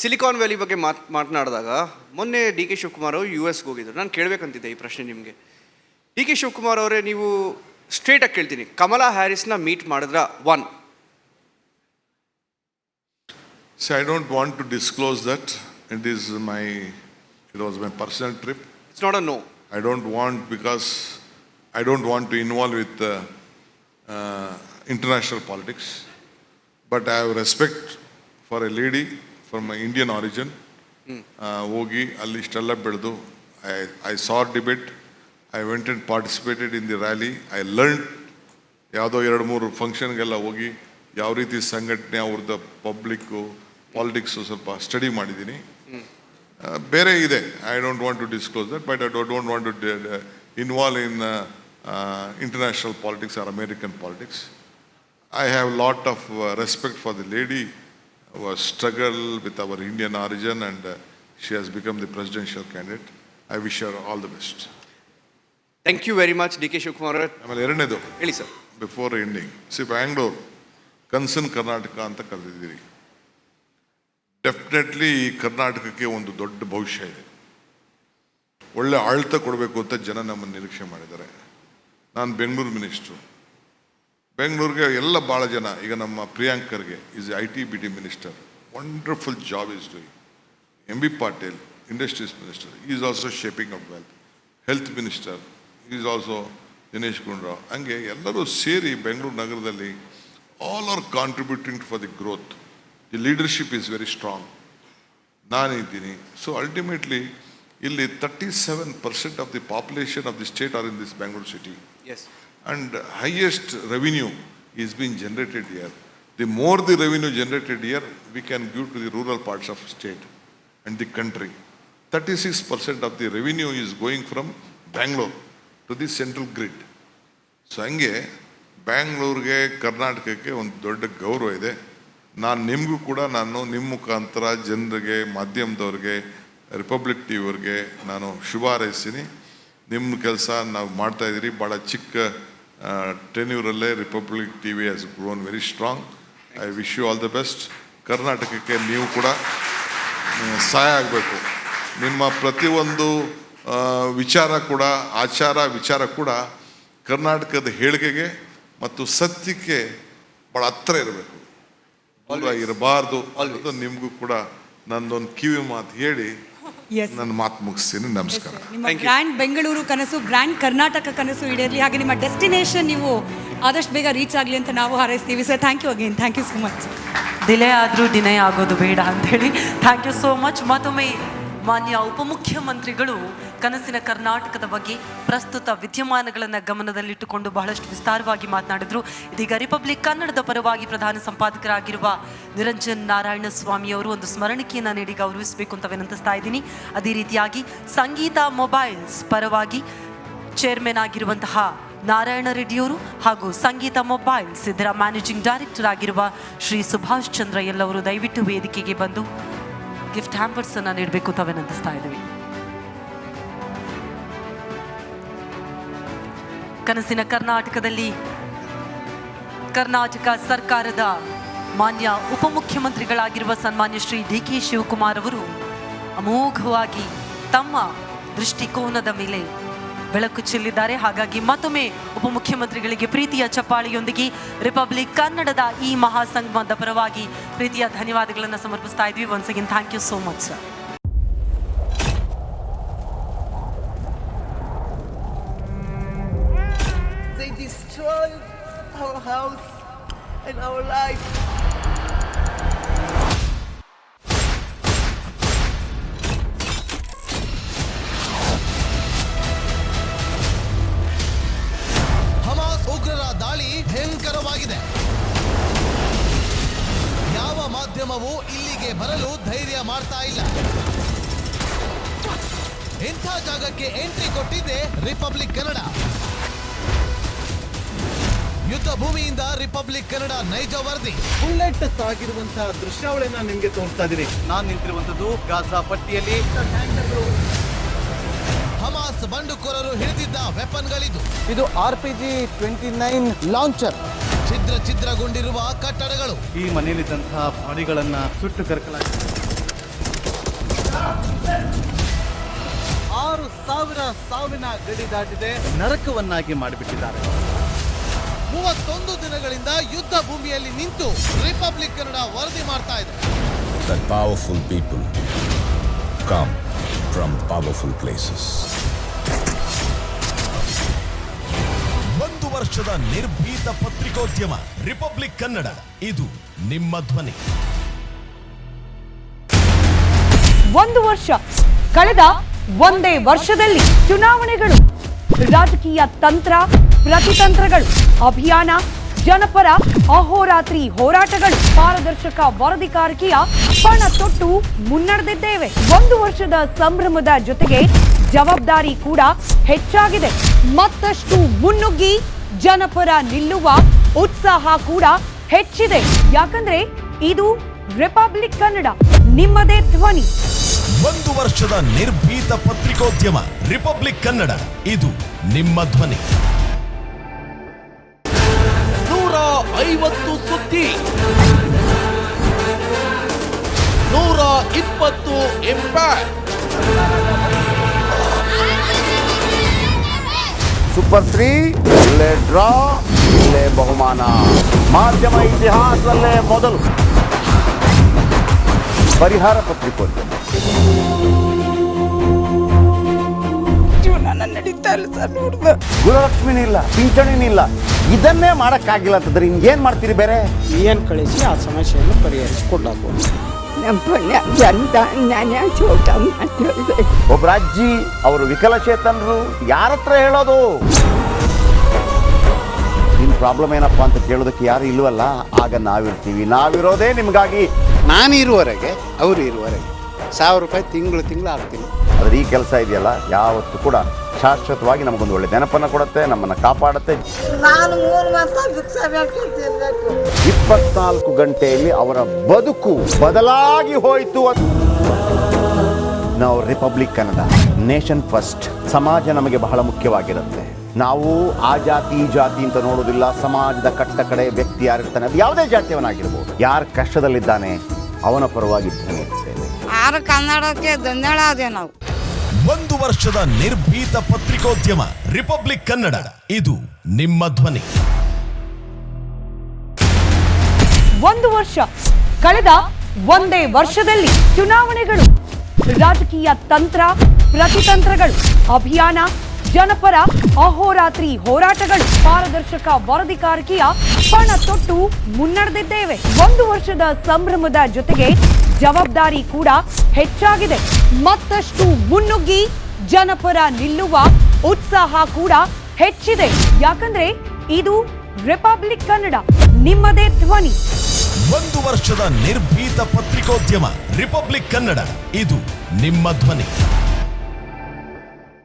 Silicon valley ಬಗ್ಗೆ ಮಾತ್ ಮಾತನಾಡಿದಾಗ ಮೊನ್ನೆ ಡಿ ಕೆ ಶಿವಕುಮಾರ್ ಅವರು ಯು ಎಸ್ಗೆ ಹೋಗಿದ್ರು. ನಾನು ಕೇಳಬೇಕಂತಿದ್ದೆ ಈ ಪ್ರಶ್ನೆ ನಿಮಗೆ. ಡಿ ಕೆ ಶಿವಕುಮಾರ್ ಅವರೇ ನೀವು ಸ್ಟ್ರೇಟಾಗಿ ಕೇಳ್ತೀನಿ. ಕಮಲಾ ಹ್ಯಾರಿಸ್ನ ಮೀಟ್ ಮಾಡಿದ್ರ? One so I don't want to disclose that it is my it was my personal trip it's not a no I don't want because I don't want to involve with international politics but I have respect for a lady a my from my Indian origin. Uh, ಹೋಗಿ ಅಲ್ಲಿ ಇಷ್ಟೆಲ್ಲ ಬೆಳೆದು I I sir debate I went and participated in the rally I learn ಯಾವುದೋ ಎರಡು ಮೂರು ಫಂಕ್ಷನ್ಗೆಲ್ಲ ಹೋಗಿ ಯಾವ ರೀತಿ ಸಂಘಟನೆ ಅವ್ರದ್ದು ಪಬ್ಲಿಕ್ಕು ಪಾಲಿಟಿಕ್ಸು ಸ್ವಲ್ಪ ಸ್ಟಡಿ ಮಾಡಿದ್ದೀನಿ. ಬೇರೆ ಇದೆ I don't want to disclose that but I don't want to involve in international politics or American politics I have lot of respect for the lady struggle with our Indian origin and she has become the presidential candidate I wish our all the best thank you very much D K Shivakumar ಆಮೇಲೆ ಎರಡನೇದು. ಹೇಳಿ sir before ending see Bangalore concern Karnataka ಅಂತ ಕರೆದಿದ್ದೀರಿ. Definitely ಈ ಕರ್ನಾಟಕಕ್ಕೆ ಒಂದು ದೊಡ್ಡ ಭವಿಷ್ಯ ಇದೆ. ಒಳ್ಳೆ ಆಳ್ತ ಕೊಡಬೇಕು ಅಂತ ಜನ ನಮ್ಮನ್ನು ನಿರೀಕ್ಷೆ ಮಾಡಿದ್ದಾರೆ. ನಾನು ಬೆಂಗಳೂರು ಮಿನಿಸ್ಟ್ರು. ಬೆಂಗಳೂರಿಗೆ ಎಲ್ಲ ಭಾಳ ಜನ, ಈಗ ನಮ್ಮ ಪ್ರಿಯಾಂಕರ್ಗೆ is I T B T minister wonderful job is doing M B Patil industries minister is also shaping up wealth health minister is also Dinesh Gundurao ಹಂಗೆ ಎಲ್ಲರೂ ಸೇರಿ ಬೆಂಗಳೂರು ನಗರದಲ್ಲಿ all are contributing for the growth the leadership is very strong ನಾನಿದ್ದೀನಿ. So ultimately ಇಲ್ಲಿ thirty seven percent of the population of the state are in this Bengaluru city is and highest revenue is being generated here. The more the revenue generated here, we can give to the rural parts of state and the country. Thirty-six percent of the revenue is going from Bangalore to the central grid. So ಹಂಗೆ ಬ್ಯಾಂಗ್ಳೂರಿಗೆ Karnataka, ಒಂದು ದೊಡ್ಡ ಗೌರವ ಇದೆ ನಾನು ನಿಮಗೂ ಕೂಡ ನಾನು ನಿಮ್ಮ ಮುಖಾಂತರ ಜನರಿಗೆ ಮಾಧ್ಯಮದವ್ರಿಗೆ Republic ಟಿವಿಯವ್ರಿಗೆ ನಾನು ಶುಭ ಹಾರೈಸ್ತೀನಿ ನಿಮ್ಮ Kelsa, ನಾವು Marta ಇದ್ದೀರಿ ಭಾಳ ಚಿಕ್ಕ ಟೆನ್ಯೂರಲ್ಲೇ Republic T V has grown very strong I wish you all the best ಕರ್ನಾಟಕಕ್ಕೆ ನೀವು ಕೂಡ ಸಹಾಯ ಆಗಬೇಕು ನಿಮ್ಮ ಪ್ರತಿಯೊಂದು ವಿಚಾರ ಕೂಡ ಆಚಾರ ವಿಚಾರ ಕೂಡ ಕರ್ನಾಟಕದ ಹೇಳಿಕೆಗೆ ಮತ್ತು ಸತ್ಯಕ್ಕೆ ಭಾಳ ಹತ್ರ ಇರಬೇಕು ಇರಬಾರ್ದು ಅನ್ನೋದು ನಿಮಗೂ ಕೂಡ ನಂದೊಂದು ಕಿವಿ ಮಾತು ಹೇಳಿ ನನ್ನ ಮಾತು ಮುಗಿಸ್ತೀನಿ. ನಮಸ್ಕಾರ. ನಿಮ್ಮ. ಬ್ರ್ಯಾಂಡ್ ಬೆಂಗಳೂರು ಕನಸು ಬ್ರ್ಯಾಂಡ್ ಕರ್ನಾಟಕ ಕನಸು ಈಡೇರಲಿ ಹಾಗೆ ನಿಮ್ಮ ಡೆಸ್ಟಿನೇಷನ್ ನೀವು ಆದಷ್ಟು ಬೇಗ ರೀಚ್ ಆಗಲಿ ಅಂತ ನಾವು ಹಾರೈಸ್ತೀವಿ. Sir thank you again thank you so much delay ಆದರೂ ದಿನೇ ಆಗೋದು ಬೇಡ ಅಂಥೇಳಿ ಥ್ಯಾಂಕ್ ಯು ಸೋ ಮಚ್ ಮತ್ತೊಮ್ಮೆ ಮಾನ್ಯ ಉಪಮುಖ್ಯಮಂತ್ರಿಗಳು, ಕನಸಿನ ಕರ್ನಾಟಕದ ಬಗ್ಗೆ ಪ್ರಸ್ತುತ ವಿದ್ಯಮಾನಗಳನ್ನು ಗಮನದಲ್ಲಿಟ್ಟುಕೊಂಡು ಬಹಳಷ್ಟು ವಿಸ್ತಾರವಾಗಿ ಮಾತನಾಡಿದರು. ಇದೀಗ ರಿಪಬ್ಲಿಕ್ ಕನ್ನಡದ ಪರವಾಗಿ ಪ್ರಧಾನ ಸಂಪಾದಕರಾಗಿರುವ ನಿರಂಜನ್ ನಾರಾಯಣ ಸ್ವಾಮಿ ಅವರು ಒಂದು ಸ್ಮರಣಿಕೆಯನ್ನು ನೀಡಿ ಗೌರವಿಸಬೇಕು ಅಂತ ವಿನಂತಿಸ್ತಾ ಇದ್ದೀನಿ. ಅದೇ ರೀತಿಯಾಗಿ ಸಂಗೀತ ಮೊಬೈಲ್ಸ್ ಪರವಾಗಿ ಚೇರ್ಮನ್ ಆಗಿರುವಂತಹ ನಾರಾಯಣ ರೆಡ್ಡಿಯವರು ಹಾಗೂ ಸಂಗೀತ ಮೊಬೈಲ್ಸ್ ಇದರ ಮ್ಯಾನೇಜಿಂಗ್ ಡೈರೆಕ್ಟರ್ ಆಗಿರುವ ಶ್ರೀ ಸುಭಾಷ್ ಚಂದ್ರ ಎಲ್ಲವರು ದಯವಿಟ್ಟು ವೇದಿಕೆಗೆ ಬಂದು ಗಿಫ್ಟ್ ಹ್ಯಾಂಪರ್ಸ್ ಅನ್ನ ನೀಡಬೇಕು ಅಂತ ವಿನಂತಿಸ್ತಾ ಇದ್ದೀವಿ ಕನಸಿನ ಕರ್ನಾಟಕದಲ್ಲಿ ಕರ್ನಾಟಕ ಸರ್ಕಾರದ ಮಾನ್ಯ ಉಪಮುಖ್ಯಮಂತ್ರಿಗಳಾಗಿರುವ ಸನ್ಮಾನ್ಯ ಶ್ರೀ ಡಿ ಕೆ ಶಿವಕುಮಾರ್ ಅವರು ಅಮೋಘವಾಗಿ ತಮ್ಮ ದೃಷ್ಟಿಕೋನದ ಮೇಲೆ ಬೆಳಕು ಚೆಲ್ಲಿದ್ದಾರೆ. ಹಾಗಾಗಿ ಮತ್ತೊಮ್ಮೆ ಉಪಮುಖ್ಯಮಂತ್ರಿಗಳಿಗೆ ಪ್ರೀತಿಯ ಚಪ್ಪಾಳಿಯೊಂದಿಗೆ ರಿಪಬ್ಲಿಕ್ ಕನ್ನಡದ ಈ ಮಹಾಸಂಗಮದ ಪರವಾಗಿ ಪ್ರೀತಿಯ ಧನ್ಯವಾದಗಳನ್ನು ಸಮರ್ಪಿಸ್ತಾ ಇದ್ವಿ. Once again thank you so much sir They destroyed our house. ಮಾಧ್ಯಮವು ಇಲ್ಲಿಗೆ ಬರಲು ಧೈರ್ಯ ಮಾಡ್ತಾ ಇಲ್ಲ. ಇಂಥ ಜಾಗಕ್ಕೆ ಎಂಟ್ರಿ ಕೊಟ್ಟಿದೆ ರಿಪಬ್ಲಿಕ್ ಕನ್ನಡ. ಯುದ್ಧ ಭೂಮಿಯಿಂದ ರಿಪಬ್ಲಿಕ್ ಕನ್ನಡ ನೈಜ ವರದಿ. ಬುಲೆಟ್ ತಾಗಿರುವಂತಹ ನಾನು ನಿಮ್ಗೆ ತೋರಿಸ್ತಾ ಇದ್ದೀನಿ ನಾನು ನಿಂತಿರುವಂತದ್ದು ಗಾಜಾ ಪಟ್ಟಿಯಲ್ಲಿ. ಹಮಾಸ್ ಬಂಡುಕೋರರು ಹಿಡಿದಿದ್ದ ವೆಪನ್ಗಳಿದು. ಇದು R P G twenty nine launcher. ಛಿದ್ರ ಛಿದ್ರಗೊಂಡಿರುವ ಕಟ್ಟಡಗಳು. ಈ ಮನೆಯಲ್ಲಿದ್ದಂತಹ ಬಾಡಿಗಳನ್ನ ಸುಟ್ಟು ಕರಕಲಾಗಿದೆ. ಆರು ಸಾವಿರ ಸಾವಿನ ಗಡಿ ದಾಟಿದೆ. ನರಕವನ್ನಾಗಿ ಮಾಡಿಬಿಟ್ಟಿದ್ದಾರೆ. ಮೂವತ್ತೊಂದು ದಿನಗಳಿಂದ ಯುದ್ಧ ಭೂಮಿಯಲ್ಲಿ ನಿಂತು ರಿಪಬ್ಲಿಕ್ ಕನ್ನಡ ವರದಿ ಮಾಡ್ತಾ ಇದೆ. The powerful people come from powerful places ವರ್ಷದ ನಿರ್ಭೀತ ಪತ್ರಿಕೋದ್ಯಮ ರಿಪಬ್ಲಿಕ್ ಕನ್ನಡ ಇದು ನಿಮ್ಮ ಧ್ವನಿ. ಒಂದು ವರ್ಷ. ಕಳೆದ ಒಂದೇ ವರ್ಷದಲ್ಲಿ ಚುನಾವಣೆಗಳು, ರಾಜಕೀಯ ತಂತ್ರ, ಪ್ರತಿತಂತ್ರಗಳು, ಅಭಿಯಾನ, ಜನಪರ ಅಹೋರಾತ್ರಿ ಹೋರಾಟಗಳು, ಪಾರದರ್ಶಕ ವರದಿಗಾರಿಕೆಯ ಪಣ ತೊಟ್ಟು ಮುನ್ನಡೆದಿದ್ದೇವೆ. ಒಂದು ವರ್ಷದ ಸಂಭ್ರಮದ ಜೊತೆಗೆ ಜವಾಬ್ದಾರಿ ಕೂಡ ಹೆಚ್ಚಾಗಿದೆ. ಮತ್ತಷ್ಟು ಮುನ್ನುಗ್ಗಿ ಜನಪರ ನಿಲ್ಲುವ ಉತ್ಸಾಹ ಕೂಡ ಹೆಚ್ಚಿದೆ. ಯಾಕಂದ್ರೆ ಇದು ರಿಪಬ್ಲಿಕ್ ಕನ್ನಡ, ನಿಮ್ಮದೇ ಧ್ವನಿ. ಒಂದು ವರ್ಷದ ನಿರ್ಭೀತ ಪತ್ರಿಕೋದ್ಯಮ ರಿಪಬ್ಲಿಕ್ ಕನ್ನಡ, ಇದು ನಿಮ್ಮ ಧ್ವನಿ. ನೂರ ಐವತ್ತು ಸುದ್ದಿ. ನೂರ ಇಪ್ಪತ್ತು ಇಂಪ್ಯಾಕ್ಟ್ ಸೂಪರ್ ತ್ರೀ ಇಲ್ಲೇ ಡ್ರಾ ಇಲ್ಲೇ ಬಹುಮಾನ ಮಾಧ್ಯಮ ಇತಿಹಾಸದಲ್ಲೇ ಮೊದಲು ಪರಿಹಾರ ಪತ್ರಿಕೋದ್ಯಮ ಗುರುಲಕ್ಷ್ಮಿನಿಲ್ಲ ಪಿಂಚಣಿನಿಲ್ಲ ಇದನ್ನೇ ಮಾಡಕ್ಕಾಗಿಲ್ಲ ಅಂತಂದ್ರೆ ಏನ್ ಮಾಡ್ತೀರಿ ಬೇರೆ? ಏನ್ ಕಳಿಸಿ ಆ ಸಮಸ್ಯೆಯನ್ನು ಒಬ್ಬ ಅಜ್ಜಿ ಅವರು ವಿಕಲಚೇತನರು ಯಾರ ಹತ್ರ ಹೇಳೋದು? ನಿಮ್ ಪ್ರಾಬ್ಲಮ್ ಏನಪ್ಪಾ ಅಂತ ಕೇಳೋದಕ್ಕೆ ಯಾರು ಇಲ್ವಲ್ಲ? ಆಗ ನಾವಿರ್ತೀವಿ. ನಾವಿರೋದೇ ನಿಮಗಾಗಿ. ನಾನು ಇರುವವರೆಗೆ ಅವರು ಇರುವವರೆಗೆ. ಸಾವಿರ ರೂಪಾಯಿ ತಿಂಗಳು ತಿಂಗಳು ಆಗ್ತೀನಿ. ಆದರೆ ಈ ಕೆಲಸ ಇದೆಯಲ್ಲ ಯಾವತ್ತೂ ಕೂಡ ಶಾಶ್ವತವಾಗಿ ನಮಗೊಂದು ಒಳ್ಳೆ ನೆನಪನ್ನು ಕೊಡುತ್ತೆ ನಮ್ಮನ್ನು ಕಾಪಾಡುತ್ತೆ. ನಾನು ಮೂರು ಇಪ್ಪತ್ನಾಲ್ಕು ಗಂಟೆಯಲ್ಲಿ ಅವರ ಬದುಕು ಬದಲಾಗಿ ಹೋಯಿತು ಅಂತ ನಾವು ರಿಪಬ್ಲಿಕ್ ಕನ್ನಡ ನೇಷನ್ ಫಸ್ಟ್. ಸಮಾಜ ನಮಗೆ ಬಹಳ ಮುಖ್ಯವಾಗಿರುತ್ತೆ. ನಾವು ಆ ಜಾತಿ ಈ ಜಾತಿ ಅಂತ ನೋಡೋದಿಲ್ಲ ಸಮಾಜದ ಕಟ್ಟ ಕಡೆ ವ್ಯಕ್ತಿ ಯಾರಿರ್ತಾನೆ ಅದು ಯಾವುದೇ ಜಾತಿಯವನಾಗಿರ್ಬೋದು. ಯಾರು ಕಷ್ಟದಲ್ಲಿದ್ದಾನೆ ಅವನ ಪರವಾಗಿ ಆರು ಕನ್ನಡಕ್ಕೆ ಧನ್ಯವಾದ ನಾವು. ಒಂದು ವರ್ಷದ ನಿರ್ಭೀತ ಪತ್ರಿಕೋದ್ಯಮ ರಿಪಬ್ಲಿಕ್ ಕನ್ನಡ ಇದು ನಿಮ್ಮ ಧ್ವನಿ. ಒಂದು ವರ್ಷ. ಕಳೆದ ಒಂದೇ ವರ್ಷದಲ್ಲಿ ಚುನಾವಣೆಗಳು ರಾಜಕೀಯ ತಂತ್ರ ಪ್ರತಿತಂತ್ರಗಳು ಅಭಿಯಾನ ಜನಪರ ಅಹೋರಾತ್ರಿ ಹೋರಾಟಗಳು ಪಾರದರ್ಶಕ ವರದಿಗಾರಿಕೆಯ ಪಣ ತೊಟ್ಟು ಮುನ್ನಡೆದಿದ್ದೇವೆ. ಒಂದು ವರ್ಷದ ಸಂಭ್ರಮದ ಜೊತೆಗೆ ಜವಾಬ್ದಾರಿ ಕೂಡ ಹೆಚ್ಚಾಗಿದೆ. ಮತ್ತಷ್ಟು ಮುನ್ನುಗ್ಗಿ ಜನಪರ ನಿಲ್ಲುವ ಉತ್ಸಾಹ ಕೂಡ ಹೆಚ್ಚಿದೆ. ಯಾಕಂದ್ರೆ ಇದು ರಿಪಬ್ಲಿಕ್ ಕನ್ನಡ, ನಿಮ್ಮದೇ ಧ್ವನಿ. ಒಂದು ವರ್ಷದ ನಿರ್ಭೀತ ಪತ್ರಿಕೋದ್ಯಮ ರಿಪಬ್ಲಿಕ್ ಕನ್ನಡ, ಇದು ನಿಮ್ಮ ಧ್ವನಿ.